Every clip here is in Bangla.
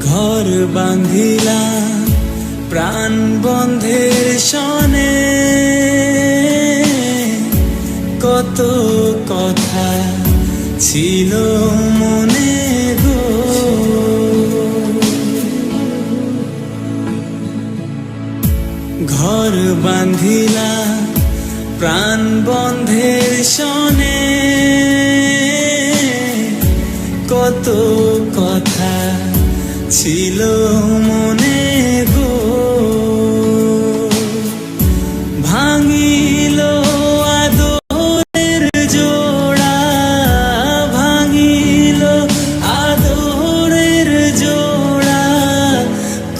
ঘর বাঁধিলাম প্রাণ বন্ধের সনে। কত কথা ছিল মনে গো। ঘর বাঁধিলাম প্রাণ বন্ধের সনে। কত কথা ছিল মনে গো। ভাঙিল আদরের জোড়া, ভাঙিল আদরের জোড়া।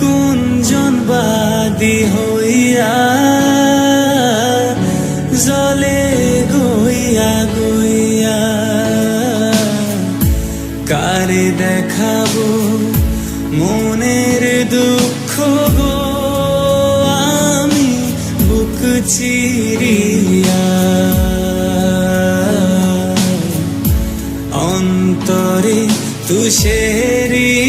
কুঞ্জন বাদী হইয়া জলে গইয়া গইয়া। কারে দেখাবো? মনের দুঃখ গো আমি বুক চিরিয়া। অন্তরে তুষেরি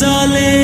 জলে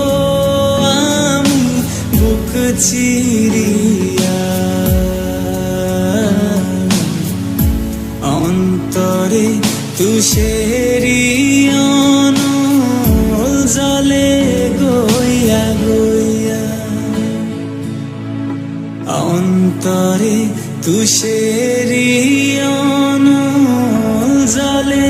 অন্তরে তুষেরি অনুল জলে গইয়া গইয়া। অন্তরে তুষেরি অনুল জলে